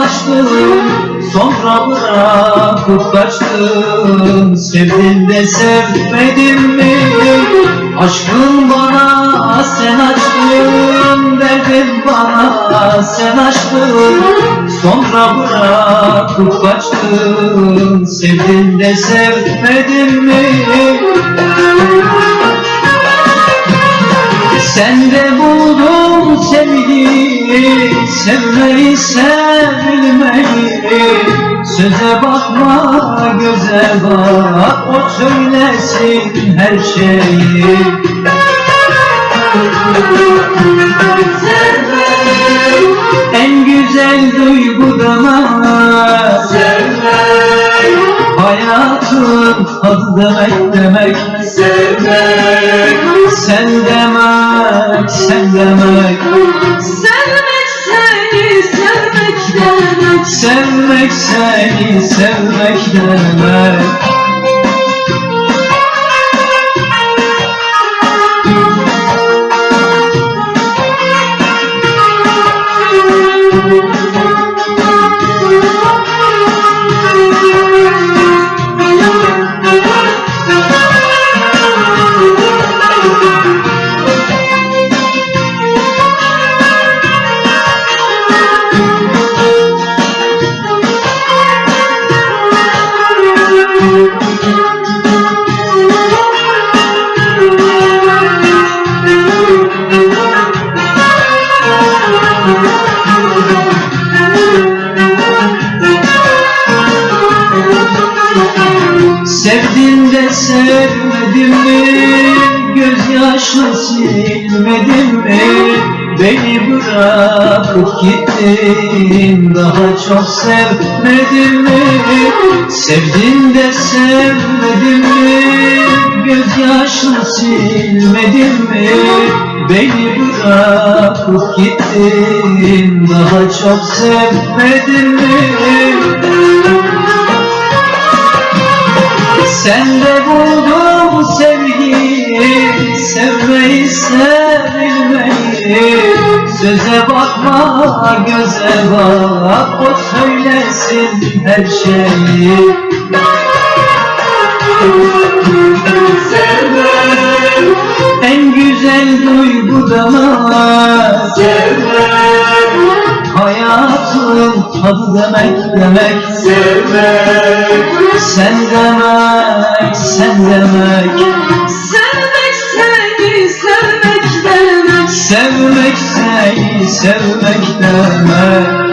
aşkım Sonra bırakıp kaçtım Sevdim de sevmedim mi? Aşkın bana sen aşkın Derdin bana sen aşkın Sonra bırakıp kaçtım Sevdim de sevmedim mi? Sen de buldun sen sevmeyi sevilmeyi Söze bakma göze bak, o söylesin her şeyi. En güzel duygudan ama sevmek, Hayatın tadı demek demek sevmek Sen demek, sen demek Sevmek seni sevmek demek Sevdin de sevmedin mi? Gözyaşı silmedin mi? Beni bırakıp gittin Daha çok sevmedin mi? Sevdin de sevmedin mi? Gözyaşı silmedin mi? Beni bırakıp gittin Daha çok sevmedin mi? Sen de buldun bu sevgiyi, sevmeyi, sevilmeyi Söze bakma, göze bak, o söylesin her şeyi. En güzel duygudan ama sevmek, Hayatın tadı demek demek sevmek. Sen demek, sen demek. Sevmek seni sevmek demek. Sevmek seni sevmek demek